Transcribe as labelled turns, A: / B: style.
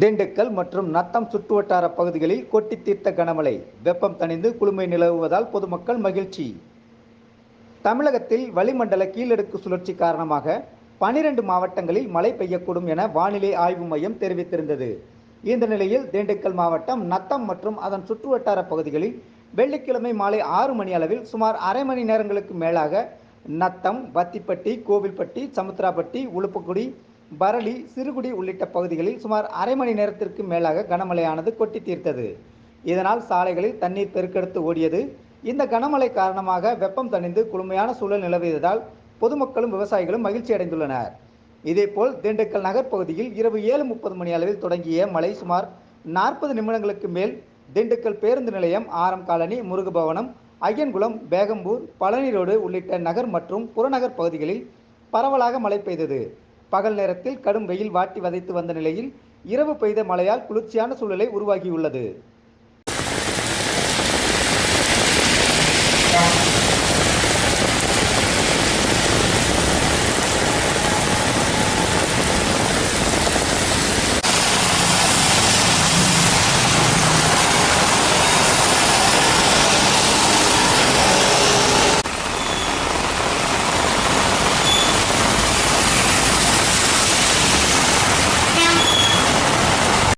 A: திண்டுக்கல் மற்றும் நத்தம் சுற்றுவட்டார பகுதிகளில் கொட்டி தீர்த்த கனமழை. வெப்பம் தணிந்து குளுமை நிலவுவதால் பொதுமக்கள் மகிழ்ச்சி. தமிழகத்தில் வளிமண்டல கீழடுக்கு சுழற்சி காரணமாக பனிரெண்டு மாவட்டங்களில் மழை பெய்யக்கூடும் என வானிலை ஆய்வு மையம் தெரிவித்திருந்தது. இந்த நிலையில் திண்டுக்கல் மாவட்டம் நத்தம் மற்றும் அதன் சுற்றுவட்டார பகுதிகளில் வெள்ளிக்கிழமை மாலை ஆறு மணி அளவில் சுமார் அரை மணி நேரங்களுக்கு மேலாக நத்தம் வத்திப்பட்டி கோவில்பட்டி சமுத்திராப்பட்டி உளுப்புக்குடி பரளி சிறுகுடி உள்ளிட்ட பகுதிகளில் சுமார் அரை மணி நேரத்திற்கு மேலாக கனமழையானது கொட்டி தீர்த்தது. இதனால் சாலைகளில் தண்ணீர் பெருக்கெடுத்து ஓடியது. இந்த கனமழை காரணமாக வெப்பம் தணிந்து குளுமையான சூழல் நிலவியதால் பொதுமக்களும் விவசாயிகளும் மகிழ்ச்சி அடைந்துள்ளனர். இதேபோல் திண்டுக்கல் நகர் பகுதியில் இரவு ஏழு முப்பது மணி அளவில் தொடங்கிய மழை சுமார் நாற்பது நிமிடங்களுக்கு மேல் திண்டுக்கல் பேருந்து நிலையம் ஆரம் காலனி முருகபவனம் ஐயன்குளம் பேகம்பூர் பழனி ரோடு உள்ளிட்ட நகர் மற்றும் புறநகர் பகுதிகளில் பரவலாக மழை பெய்தது. பகல் நேரத்தில் கடும் வெயில் வாட்டி வதைத்து வந்த நிலையில் இரவு பெய்த மழையால் குளிர்ச்சியான சூழலை உருவாகியுள்ளது.